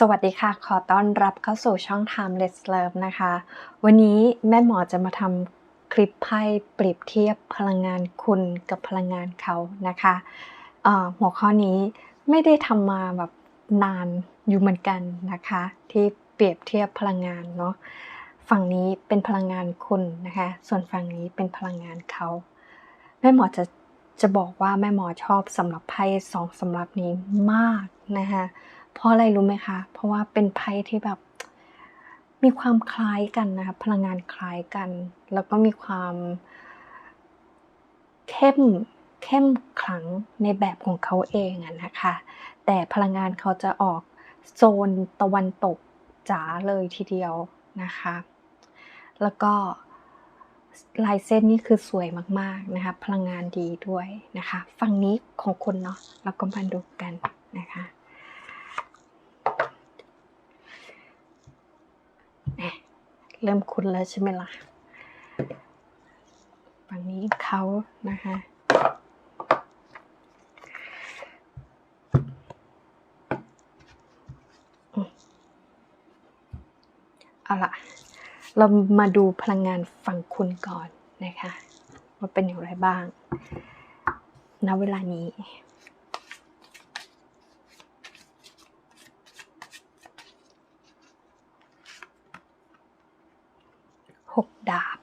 สวัสดีค่ะ ขอต้อนรับเข้าสู่ช่อง Timeless Love นะคะ วันนี้แม่หมอจะมาทำคลิปไพ่เปรียบเทียบพลังงานคุณกับพลังงานเขานะคะเอ่อหัวข้อนี้ไม่ได้ทำมาแบบนานอยู่เหมือนกันนะคะ ที่เปรียบเทียบพลังงานเนาะฝั่งนี้เป็นพลังงานคุณนะคะ ส่วนฝั่งนี้เป็นพลังงานเขาแม่หมอจะจะบอกว่าแม่หมอชอบสำหรับไพ่สองสำหรับนี้มากนะคะ เพราะอะไรรู้ไหมคะ เพราะว่าเป็นไพ่ที่แบบมีความคล้ายกันนะคะพลังงานคล้ายกัน แล้วก็มีความเข้มเข้มขลังในแบบของเขาเองอะนะคะ แต่พลังงานเขาจะออกโซนตะวันตกจ๋าเลยทีเดียวนะคะ แล้วก็ลายเส้นนี่คือสวยมากๆนะคะ พลังงานดีด้วยนะคะ ฝั่งนี้ของคุณเนาะเราก็มาดูกันนะคะแหม่ เริ่มคุ้นแล้วใช่ไหมล่ะฝั่งนี้เขานะคะ เอาล่ะ เรามาดูพลังงานฝั่งคุณก่อนนะคะ ว่าเป็นอย่างไรบ้าง ณ เวลานี้ หกดาบ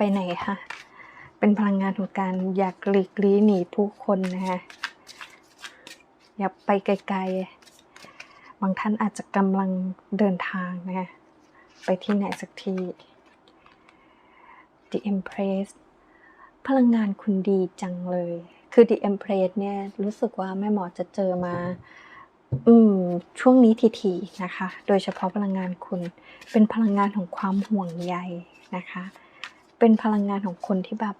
ไปไหนคะเป็นพลังงานของการอยากหลีกลี่หนีผู้คนนะคะอยากไปไกลๆ บางท่านอาจจะกำลังเดินทางนะคะไปที่ไหนสักที่ The Empress พลังงานคุณดีจังเลย คือ The Empress เนี่ยรู้สึกว่าแม่หมอจะเจอมา อืม ช่วงนี้ทีๆนะคะ โดยเฉพาะพลังงานคุณ เป็นพลังงานของความห่วงใยนะคะ เป็นพลังงานของคนที่แบบ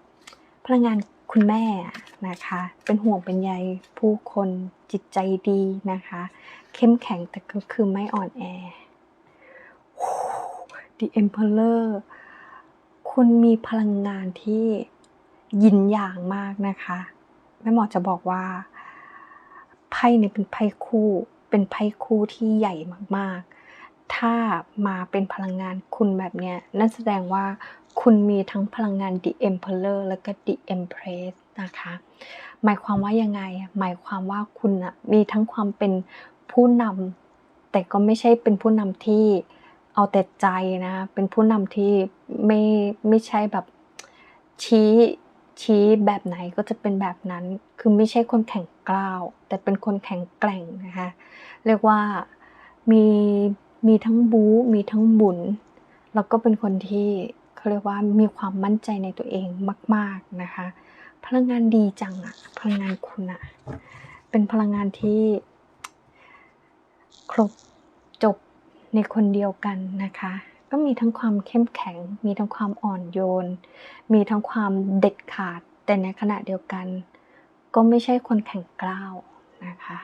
พลังงานคุณแม่นะคะ เป็นห่วงเป็นใยผู้คนจิตใจดีนะคะ เข้มแข็งแต่ก็คือไม่อ่อนแอ The Emperor คุณมีพลังงานที่ยินอย่างมากนะคะแม่หมอจะบอกว่าไพ่เนี่ยเป็นไพ่คู่ เป็นไพ่คู่ที่ใหญ่มากๆ ถ้ามาเป็นพลังงานคุณแบบเนี้ยนั่นแสดงว่า คุณมีทั้งพลังงาน The Emperor แล้วก็ The Empress นะคะ หมายความว่ายังไง หมายความว่าคุณอะมีทั้งความเป็นผู้นำแต่ก็ไม่ใช่เป็นผู้นำที่เอาแต่ใจนะ เป็นผู้นำที่ไม่ไม่ใช่แบบชี้ชี้แบบไหนก็จะเป็นแบบนั้น คือไม่ใช่คนแข็งกร้าว แต่เป็นคนแข็งแกร่งนะคะ เรียกว่ามีมีทั้งบู๊มีทั้งบุญ แล้วก็เป็นคนที่ เขาเรียกว่ามีความมั่นใจในตัวเองมาก ๆ นะคะ พลังงานดีจังอะพลังงานคุณอะเป็นพลังงานที่ครบจบในคนเดียวกันนะคะ ก็มีทั้งความเข้มแข็ง มีทั้งความอ่อนโยน มีทั้งความเด็ดขาด แต่ในขณะเดียวกัน ก็ไม่ใช่คนแข็งกร้าวนะคะ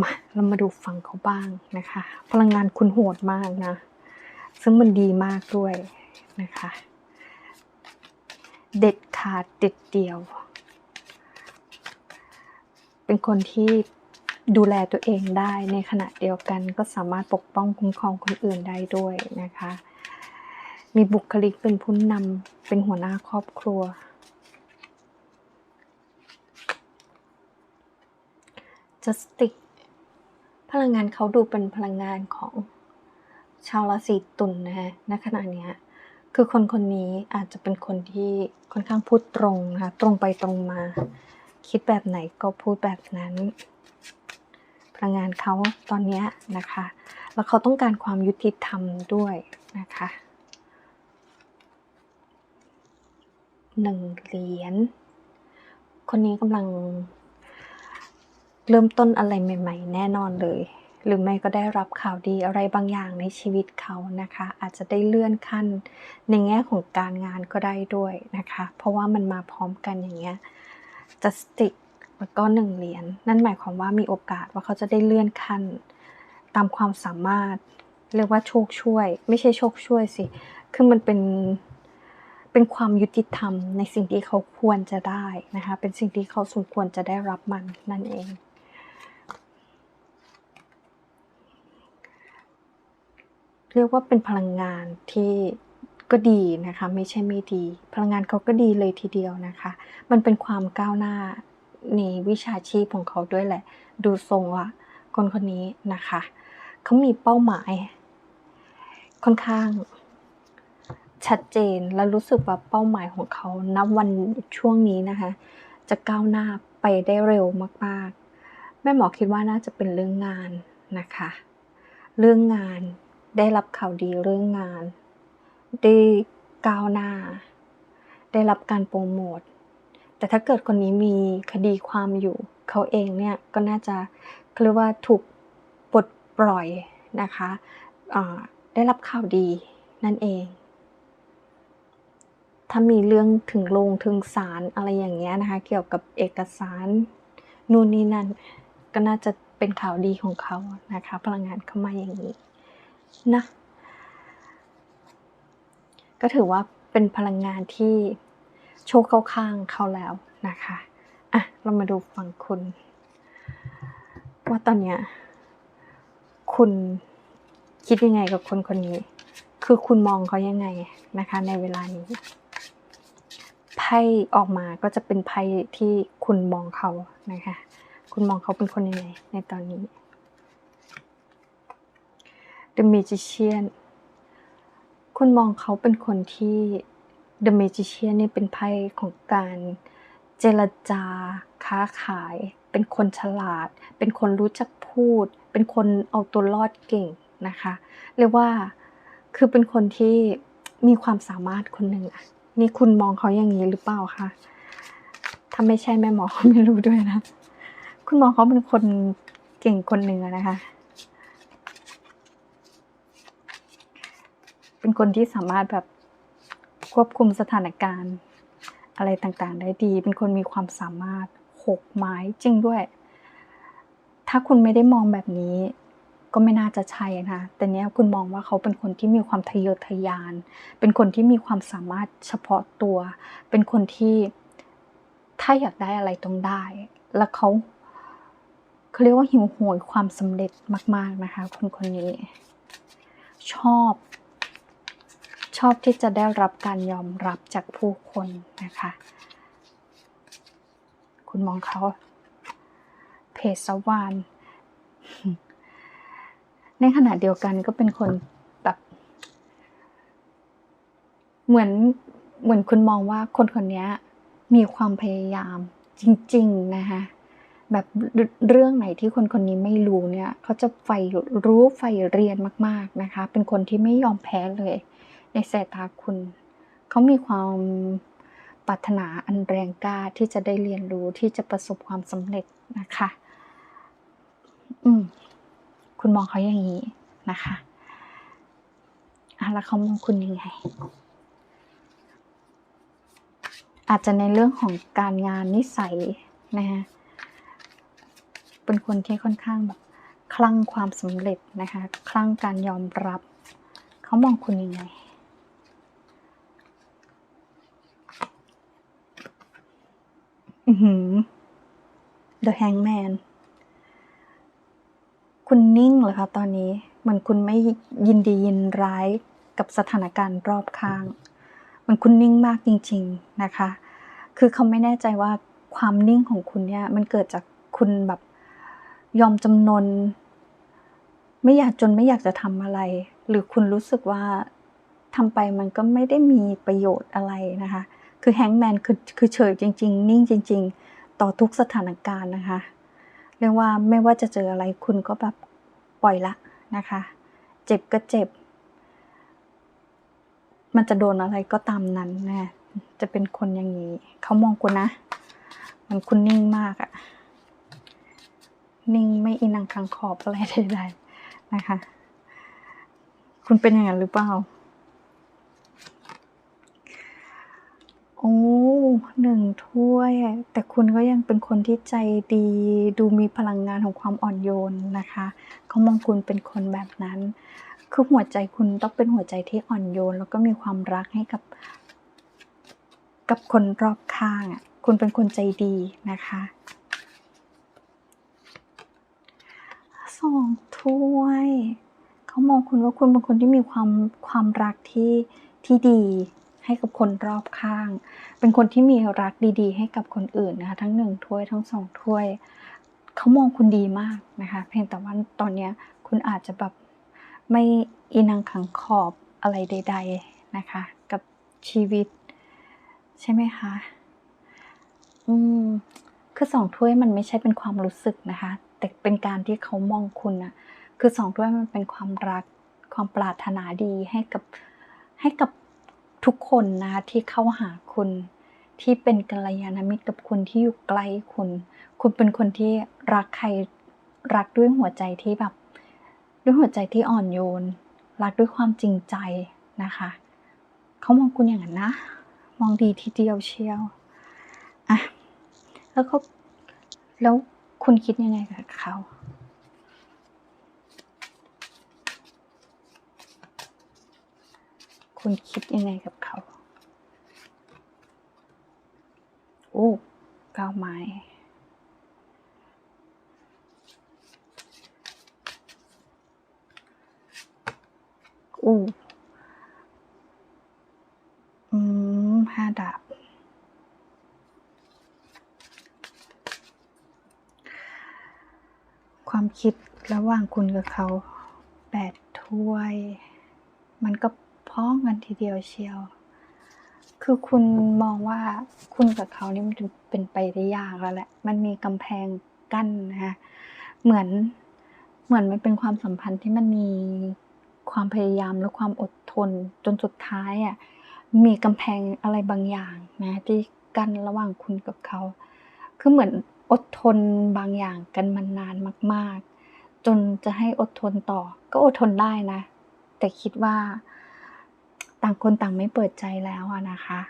มาเรามาดูฝั่งเขาบ้างนะคะ พลังงานคุณโหดมากนะ ซึ่งมันดีมากด้วยนะคะ เด็ดขาดเด็ดเดี่ยว เป็นคนที่ดูแลตัวเองได้ในขณะเดียวกันก็สามารถปกป้องคุ้มครองคนอื่นได้ด้วยนะคะ มีบุคลิกเป็นผู้นำเป็นหัวหน้าครอบครัว justice พลังงานเขาดูเป็นพลังงานของ ชาวราศีตุลนะฮะณขณะเนี้ยคือคนคนนี้อาจจะเป็นคนที่ค่อนข้างพูดตรงนะคะตรงไปตรงมา คิดแบบไหนก็พูดแบบนั้นพลังงานเขาตอนนี้นะคะ แล้วเขาต้องการความยุติธรรมด้วยนะคะหนึ่งเหรียญคนนี้กำลังเริ่มต้นอะไรใหม่ ๆ แน่นอนเลย หรือไม่ก็ได้รับข่าวดีอะไรบางอย่างในชีวิตเขานะคะ อาจจะได้เลื่อนขั้นในแง่ของการงานก็ได้ด้วยนะคะ เพราะว่ามันมาพร้อมกันอย่างเงี้ย justice แล้วก็หนึ่งเหรียญนั่นหมายความว่ามีโอกาสว่าเขาจะได้เลื่อนขั้น ตามความสามารถ เรียกว่าโชคช่วย ไม่ใช่โชคช่วยสิคือมันเป็นเป็นความยุติธรรมในสิ่งที่เขาควรจะได้นะคะ เป็นสิ่งที่เขาสมควรจะได้รับมันนั่นเอง เรียกว่าเป็นพลังงานที่ก็ดีนะคะไม่ใช่ไม่ดี พลังงานเขาก็ดีเลยทีเดียวนะคะ มันเป็นความก้าวหน้าในวิชาชีพของเขาด้วยแหละ ดูทรงว่าคนคนนี้นะคะเขามีเป้าหมาย ค่อนข้างชัดเจนและรู้สึกว่าเป้าหมายของเขาณวันช่วงนี้นะคะ จะก้าวหน้าไปได้เร็วมากๆ แม่หมอคิดว่าน่าจะเป็นเรื่องงานนะคะ เรื่องงาน ได้รับข่าวดีเรื่องงาน ได้ก้าวหน้า ได้รับการโปรโมท แต่ถ้าเกิดคนนี้มีคดีความอยู่ เขาเองเนี่ยก็น่าจะเรียกว่าถูกปลดปล่อยนะคะะได้รับข่าวดีนั่นเอง ถ้ามีเรื่องถึงโรงถึงศาลอะไรอย่างเงี้ยนะคะ เกี่ยวกับเอกสารนู่นนี่นั่น ก็น่าจะเป็นข่าวดีของเขานะคะ พลังงานเข้ามาอย่างนี้ นะ ก็ถือว่าเป็นพลังงานที่โชคเข้าข้างเขาแล้วนะคะอะเรามาดูฝั่งคุณ ว่าตอนเนี้ยคุณคิดยังไงกับคนคนนี้ คือคุณมองเขายังไงนะคะ ในเวลานี้ไพ่ออกมาก็จะเป็นไพ่ที่คุณมองเขานะคะ คุณมองเขาเป็นคนยังไงในตอนนี้ The Magician คุณมองเขาเป็นคนที่ The Magician นี่เป็นไพ่ของการเจรจา ค้าขาย เป็นคนฉลาด เป็นคนรู้จักพูด เป็นคนเอาตัวรอดเก่งนะคะ เรียกว่าคือเป็นคนที่มีความสามารถคนหนึ่งอะนี่คุณมองเขาอย่างนี้หรือเปล่าคะถ้าไม่ใช่แม่หมอไม่รู้ด้วยนะ คุณมองเขาเป็นคนเก่งคนหนึ่งนะคะ เป็นคนที่สามารถแบบควบคุมสถานการณ์ อะไรต่างๆ ได้ดี เป็นคนมีความสามารถหกไม้จริงด้วย ถ้าคุณไม่ได้มองแบบนี้ ก็ไม่น่าจะใช่นะแต่เนี้ยคุณมองว่าเขาเป็นคนที่มีความทะเยอทะยาน เป็นคนที่มีความสามารถเฉพาะตัว เป็นคนที่ถ้าอยากได้อะไรต้องได้ แล้วเขาเขาเรียกว่าหิวโหยความสำเร็จมาก ๆนะคะ คนคนนี้ ชอบ ชอบที่จะได้รับการยอมรับจากผู้คนนะคะ คุณมองเขาเพศสวานในขณะเดียวกันก็เป็นคนแบบเหมือนเหมือนคุณมองว่าคนคนนี้มีความพยายามจริง ๆ นะคะแบบเรื่องไหนที่คนคนนี้ไม่รู้เนี่ยเขาจะใฝ่รู้ใฝ่เรียนมาก ๆนะคะ เป็นคนที่ไม่ยอมแพ้เลย ในสายตาคุณ เขามีความปรารถนาอันแรงกล้าที่จะได้เรียนรู้ที่จะประสบความสำเร็จนะคะ อืม คุณมองเขาอย่างนี้นะคะอะแล้วเขามองคุณยังไง อาจจะในเรื่องของการงานนิสัยนะคะเป็นคนที่ค่อนข้างแบบคลั่งความสำเร็จนะคะ คลั่งการยอมรับ เขามองคุณยังไง อือหือ The Hangman คุณนิ่งเหรอคะตอนนี้ เหมือนคุณไม่ยินดียินร้ายกับสถานการณ์รอบข้างเหมือนคุณนิ่งมากจริง ๆนะคะ คือเขาไม่แน่ใจว่าความนิ่งของคุณเนี่ย มันเกิดจากคุณแบบยอมจำนน ไม่อยากจนไม่อยากจะทำอะไร หรือคุณรู้สึกว่าทำไปมันก็ไม่ได้มีประโยชน์อะไรนะคะ คือแฮงแมนคือคือเฉยจริง ๆ นิ่งจริง ๆ ต่อทุกสถานการณ์นะคะ เรียกว่าไม่ว่าจะเจออะไรคุณก็แบบปล่อยละนะคะ เจ็บก็เจ็บ มันจะโดนอะไรก็ตามนั้นนะจะเป็นคนอย่างนี้เขามองคุณนะ มันคุณนิ่งมากอะนิ่งไม่อินังคังขอบอะไรใดๆนะคะ คุณเป็นอย่างนั้นหรือเปล่า โอ้ หนึ่งถ้วย แต่คุณก็ยังเป็นคนที่ใจดี ดูมีพลังงานของความอ่อนโยนนะคะเขามองคุณเป็นคนแบบนั้น คือหัวใจคุณต้องเป็นหัวใจที่อ่อนโยน แล้วก็มีความรักให้กับ กับคนรอบข้างอะ คุณเป็นคนใจดีนะคะ สองถ้วย เขามองคุณว่าคุณเป็นคนที่มีความความรักที่ที่ดี ให้กับคนรอบข้าง เป็นคนที่มีรักดีๆ ให้กับคนอื่นนะคะทั้งหนึ่งถ้วยทั้งสองถ้วยเขามองคุณดีมากนะคะ เพียงแต่ว่าตอนเนี้ยคุณอาจจะแบบไม่อินังขังขอบอะไรใด ๆนะคะ กับชีวิต ใช่ไหมคะอืมคือสองถ้วยมันไม่ใช่เป็นความรู้สึกนะคะ แต่เป็นการที่เขามองคุณอะคือสองถ้วยมันเป็นความรักความปรารถนาดีให้กับให้กับ ทุกคนนะคะที่เข้าหาคุณ ที่เป็นกัลยาณมิตรกับคุณที่อยู่ใกล้คุณ คุณเป็นคนที่รักใครรักด้วยหัวใจที่แบบ ด้วยหัวใจที่อ่อนโยน รักด้วยความจริงใจนะคะเขามองคุณอย่างนั้นนะ มองดีทีเดียวเชียวอะแล้วเขาแล้วคุณคิดยังไงกับเขา คุณคิดยังไงกับเขา โอ้ก้าวไม้อู้อืมห้าดาบ ความคิดระหว่างคุณกับเขาแปดถ้วย มันก็ พ้องกันทีเดียวเชียว คือคุณมองว่าคุณกับเขานี่มันเป็นไปได้ยากแล้วแหละ มันมีกำแพงกั้นนะคะเหมือนเหมือนมันเป็นความสัมพันธ์ที่มันมีความพยายามและความอดทนจนสุดท้ายอะมีกำแพงอะไรบางอย่างนะที่กั้นระหว่างคุณกับเขา คือเหมือนอดทนบางอย่างกันมานานมาก ๆ จนจะให้อดทนต่อ ก็อดทนได้นะ แต่คิดว่า ต่างคนต่างไม่เปิดใจแล้วนะคะ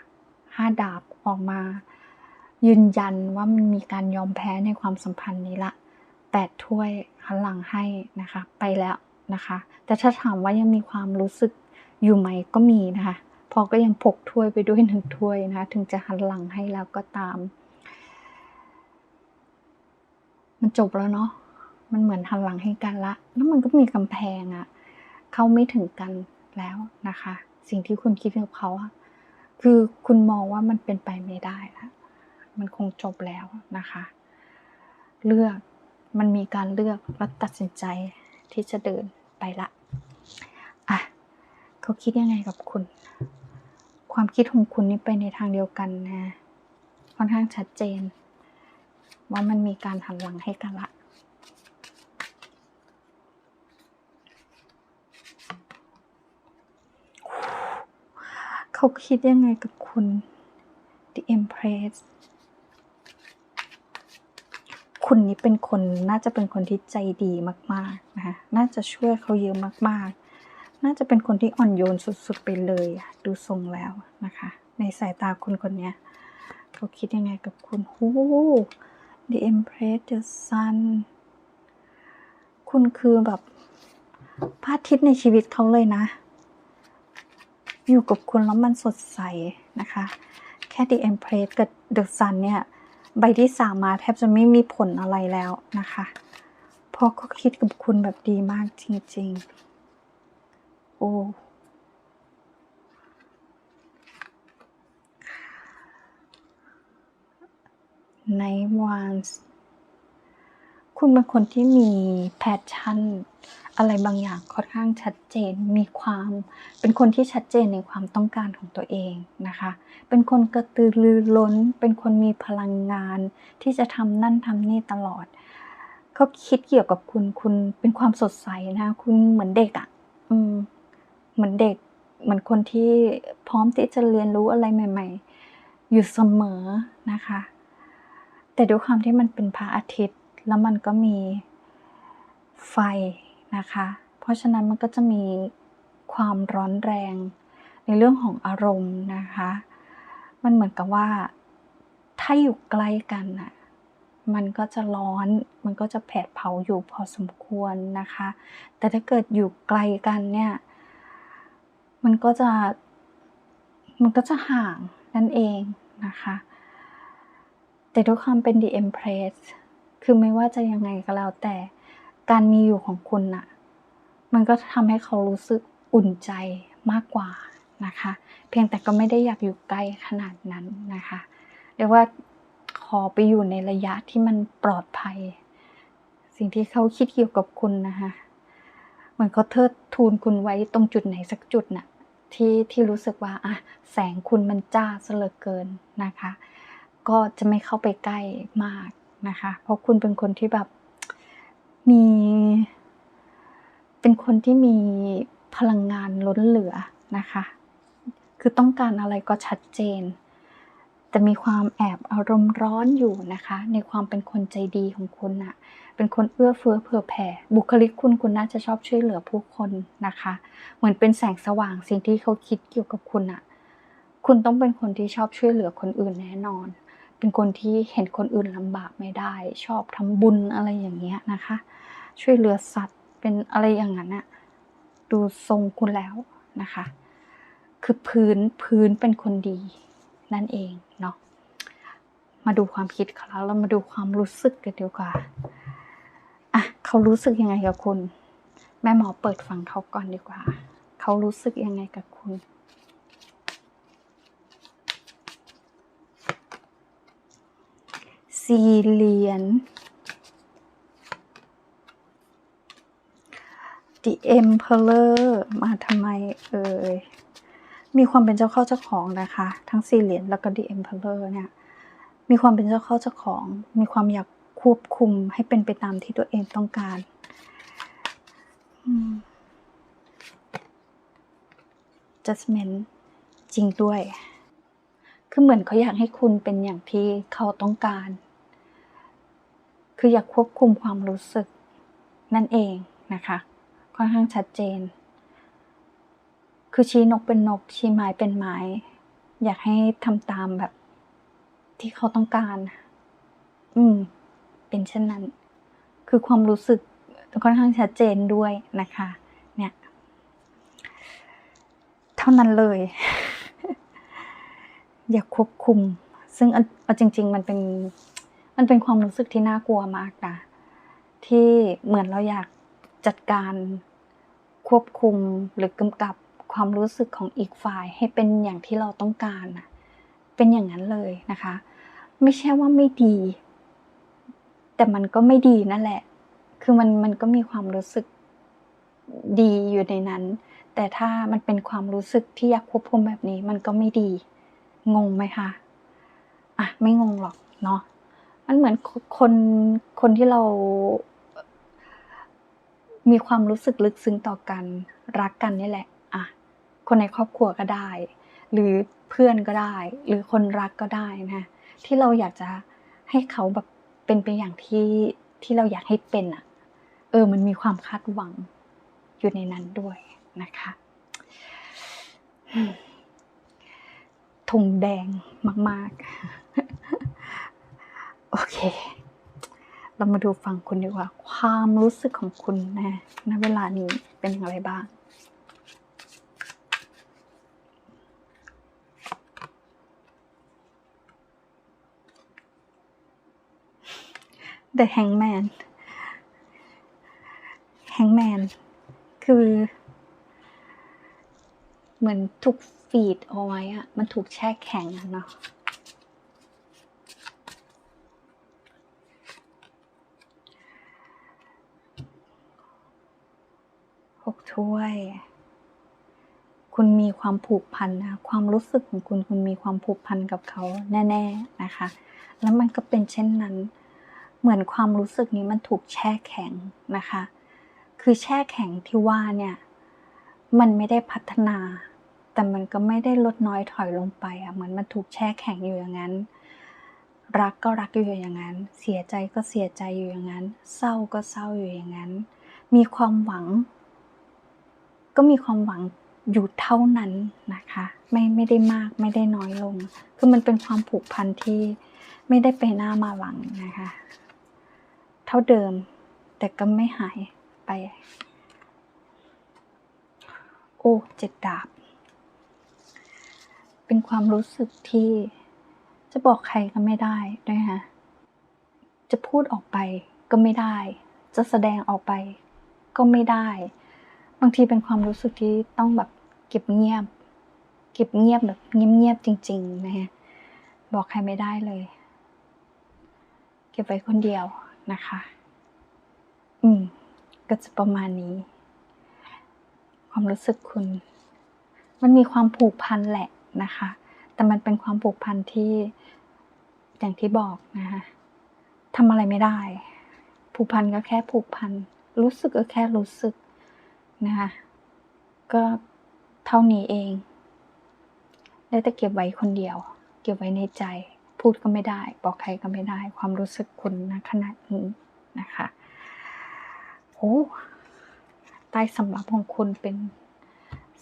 ห้าดาบออกมา ยืนยันว่ามันมีการยอมแพ้ในความสัมพันธ์นี้ละแปดถ้วยหันหลังให้นะคะ ไปแล้วนะคะ แต่ถ้าถามว่ายังมีความรู้สึกอยู่ไหมก็มีนะคะพอก็ยังพกถ้วยไปด้วยหนึ่งถ้วยนะคะถึงจะหันหลังให้แล้วก็ตาม มันจบแล้วเนาะมันเหมือนหันหลังให้กันละ แล้วมันก็มีกำแพงอะเข้าไม่ถึงกันแล้วนะคะ สิ่งที่คุณคิดกับเขาอะคือคุณมองว่ามันเป็นไปไม่ได้แล้วมันคงจบแล้วนะคะ เลือกมันมีการเลือกและตัดสินใจที่จะเดินไปละอะเขาคิดยังไงกับคุณ ความคิดของคุณนี่ไปในทางเดียวกันนะค่อนข้างชัดเจน ว่ามันมีการหันหลังให้กันละ เขาคิดยังไงกับคุณ The Empress คุณนี่เป็นคนน่าจะเป็นคนที่ใจดีมากๆนะคะน่าจะช่วยเขาเยอะมากๆ น่าจะเป็นคนที่อ่อนโยนสุดๆไปเลยอะดูทรงแล้วนะคะ ในสายตาคุณคนนี้เขาคิดยังไงกับคุณโอ้ The Empress the Sun คุณคือแบบพระอาทิตย์ในชีวิตเขาเลยนะ อยู่กับคุณแล้วมันสดใสนะคะ แค่ The Empress กับ The Sun เนี่ย ใบที่สามมาแทบจะไม่มีผลอะไรแล้วนะคะ เพราะเขาคิดกับคุณแบบดีมากจริงๆ โอ้ในวัน คุณเป็นคนที่มีแพชชั่น อะไรบางอย่างค่อนข้างชัดเจน มีความเป็นคนที่ชัดเจนในความต้องการของตัวเองนะคะ เป็นคนกระตือรือร้น เป็นคนมีพลังงาน ที่จะทำนั่นทำนี่ตลอดเขาคิดเกี่ยวกับคุณคุณเป็นความสดใสนะคุณเหมือนเด็กอะ่ะอืมเหมือนเด็ก เหมือนคนที่พร้อมที่จะเรียนรู้อะไรใหม่ ๆ อยู่เสมอนะคะ แต่ด้วยความที่มันเป็นพระอาทิตย์ แล้วมันก็มีไฟนะคะ เพราะฉะนั้นมันก็จะมีความร้อนแรงในเรื่องของอารมณ์นะคะ มันเหมือนกับว่าถ้าอยู่ใกล้กันน่ะ มันก็จะร้อน มันก็จะแผดเผาอยู่พอสมควรนะคะ แต่ถ้าเกิดอยู่ไกลกันเนี่ย มันก็จะ มันก็จะห่างนั่นเองนะคะ แต่ด้วยความเป็น The Empress คือไม่ว่าจะยังไงก็แล้วแต่การมีอยู่ของคุณน่ะ มันก็ทำให้เขารู้สึกอุ่นใจมากกว่านะคะ เพียงแต่ก็ไม่ได้อยากอยู่ใกล้ขนาดนั้นนะคะ เรียกว่าขอไปอยู่ในระยะที่มันปลอดภัย สิ่งที่เขาคิดเกี่ยวกับคุณนะคะเหมือนเขาเทิดทูนคุณไว้ตรงจุดไหนสักจุดน่ะที่ที่รู้สึกว่าอะแสงคุณมันจ้าเหลือเกินนะคะ ก็จะไม่เข้าไปใกล้มาก นะคะ เพราะคุณเป็นคนที่แบบมี เป็นคนที่มีพลังงานล้นเหลือนะคะ คือต้องการอะไรก็ชัดเจน แต่มีความแอบอารมณ์ร้อนอยู่นะคะ ในความเป็นคนใจดีของคุณน่ะเป็นคนเอื้อเฟื้อเผื่อแผ่ บุคลิกคุณคุณน่าจะชอบช่วยเหลือผู้คนนะคะ เหมือนเป็นแสงสว่างสิ่งที่เขาคิดเกี่ยวกับคุณอะคุณต้องเป็นคนที่ชอบช่วยเหลือคนอื่นแน่นอน เป็นคนที่เห็นคนอื่นลำบากไม่ได้ ชอบทำบุญอะไรอย่างเงี้ยนะคะ ช่วยเหลือสัตว์เป็นอะไรอย่างนั้นอะดูทรงคุณแล้วนะคะ คือพื้นพื้นเป็นคนดีนั่นเองเนาะมาดูความคิดเขาแล้วเรามาดูความรู้สึกกันดีกว่าอะเขารู้สึกยังไงกับคุณ แม่หมอเปิดฟังเขาก่อนดีกว่า เขารู้สึกยังไงกับคุณ สี่เหรียญ The Emperor มาทำไมเอ่ย มีความเป็นเจ้าเข้าเจ้าของนะคะ ทั้งสี่เหรียญแล้วก็ The Emperor เนี่ย มีความเป็นเจ้าเข้าเจ้าของ มีความอยากควบคุมให้เป็นไปตามที่ตัวเองต้องการอืม judgment จริงด้วย คือเหมือนเขาอยากให้คุณเป็นอย่างที่เขาต้องการ คืออยากควบคุมความรู้สึกนั่นเองนะคะ ค่อนข้างชัดเจน คือชี้นกเป็นนก ชี้ไม้เป็นไม้ อยากให้ทำตามแบบที่เขาต้องการ อืม เป็นเช่นนั้น คือความรู้สึกค่อนข้างชัดเจนด้วยนะคะ เนี่ย เท่านั้นเลย อยากควบคุม ซึ่งเอาเอาจริง ๆ มันเป็น มันเป็นความรู้สึกที่น่ากลัวมากนะที่เหมือนเราอยากจัดการควบคุมหรือกำกับความรู้สึกของอีกฝ่ายให้เป็นอย่างที่เราต้องการนะเป็นอย่างนั้นเลยนะคะ ไม่ใช่ว่าไม่ดี แต่มันก็ไม่ดีนั่นแหละ คือมันมันก็มีความรู้สึกดีอยู่ในนั้น แต่ถ้ามันเป็นความรู้สึกที่อยากควบคุมแบบนี้ มันก็ไม่ดี งงไหมคะอะไม่งงหรอกเนาะ มันเหมือนคนคนที่เรา มีความรู้สึกลึกซึ้งต่อกันรักกันนี่แหละอะคนในครอบครัวก็ได้ หรือเพื่อนก็ได้ หรือคนรักก็ได้นะที่เราอยากจะให้เขาแบบเป็นไปอย่างที่ที่เราอยากให้เป็นอะ เออ มันมีความคาดหวังอยู่ในนั้นด้วยนะคะธงแดงมาก ๆ โอเค เรามาดูฟังคุณดีกว่า ความรู้สึกของคุณนะณเวลานี้เป็นอย่างไรบ้าง The Hangman Hangman คือ เหมือนถูกฟีดเอาไว้อะมันถูกแช่แข็งอะเนาะ หกถ้วย คุณมีความผูกพันนะ ความรู้สึกของคุณคุณมีความผูกพันกับเขาแน่ ๆนะคะ แล้วมันก็เป็นเช่นนั้น เหมือนความรู้สึกนี้มันถูกแช่แข็งนะคะ คือแช่แข็งที่ว่าเนี่ยมันไม่ได้พัฒนา แต่มันก็ไม่ได้ลดน้อยถอยลงไปอะเหมือนมันถูกแช่แข็งอยู่อย่างนั้น รักก็รักอยู่อย่างนั้น เสียใจก็เสียใจอยู่อย่างนั้น เศร้าก็เศร้าอยู่อย่างนั้น มีความหวัง ก็มีความหวังอยู่เท่านั้นนะคะ ไม่ไม่ได้มากไม่ได้น้อยลง คือมันเป็นความผูกพันที่ไม่ได้ไปหน้ามาหลังนะคะ เท่าเดิมแต่ก็ไม่หายไป โอ้เจ็ดดาบ เป็นความรู้สึกที่จะบอกใครก็ไม่ได้นะคะจะพูดออกไปก็ไม่ได้ จะแสดงออกไปก็ไม่ได้ บางทีเป็นความรู้สึกที่ต้องแบบเก็บเงียบ เก็บเงียบแบบเงียบๆจริง ๆ นะฮะบอกใครไม่ได้เลย เก็บไว้คนเดียวนะคะ อืม ก็จะประมาณนี้ ความรู้สึกคุณ มันมีความผูกพันแหละนะคะ แต่มันเป็นความผูกพันที่อย่างที่บอกนะคะทำอะไรไม่ได้ ผูกพันก็แค่ผูกพัน รู้สึกก็แค่รู้สึก นะคะ ก็เท่านี้เอง ได้แต่เก็บไว้คนเดียว เก็บไว้ในใจ พูดก็ไม่ได้ บอกใครก็ไม่ได้ ความรู้สึกคุณณขณะนี้นะคะโอ้ใต้สำรับของคุณเป็น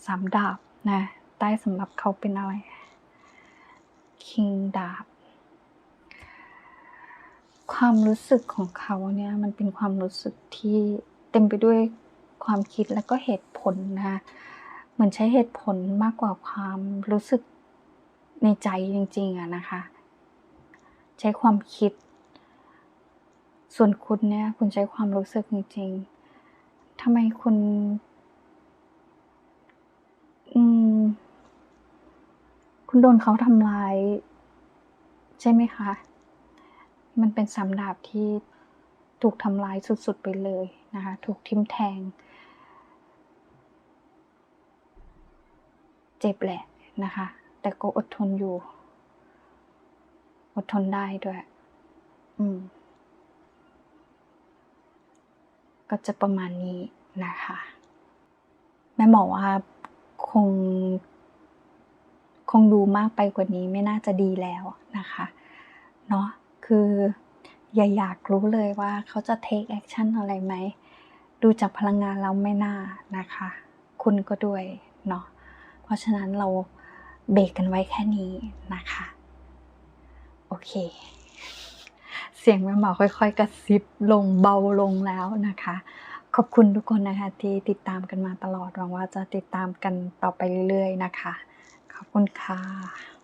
สามดาบนะ ใต้สำรับเขาเป็นอะไร คิงดาบ ความรู้สึกของเขาเนี่ยมันเป็นความรู้สึกที่เต็มไปด้วย ความคิดและก็เหตุผลนะคะเหมือนใช้เหตุผลมากกว่าความรู้สึกในใจจริงๆอะนะคะ ใช้ความคิด ส่วนคุณเนี่ยคุณใช้ความรู้สึกจริงๆทำไมคุณอืมคุณโดนเขาทำร้าย ใช่ไหมคะ มันเป็นสามดาบที่ถูกทำร้ายสุดๆไปเลยนะคะ ถูกทิมแทง เจ็บแหละนะคะ แต่ก็อดทนอยู่ อดทนได้ด้วย อืม ก็จะประมาณนี้นะคะ แม่หมอว่าคง คงดูมากไปกว่านี้ไม่น่าจะดีแล้วนะคะ เนาะคืออย่าอยากรู้เลยว่าเขาจะ take action อะไรไหม ดูจากพลังงานแล้วไม่น่านะคะ คุณก็ด้วยเนาะ ราะฉะนั้นเราเบรกกันไว้แค่นี้นะคะ โอเค เสียงแม่หมอค่อยๆ กระซิบลงเบาลงแล้วนะคะ ขอบคุณทุกคนนะคะ ที่ติดตามกันมาตลอดหวังว่าจะติดตามกันต่อไปเรื่อยๆนะคะ ขอบคุณค่ะ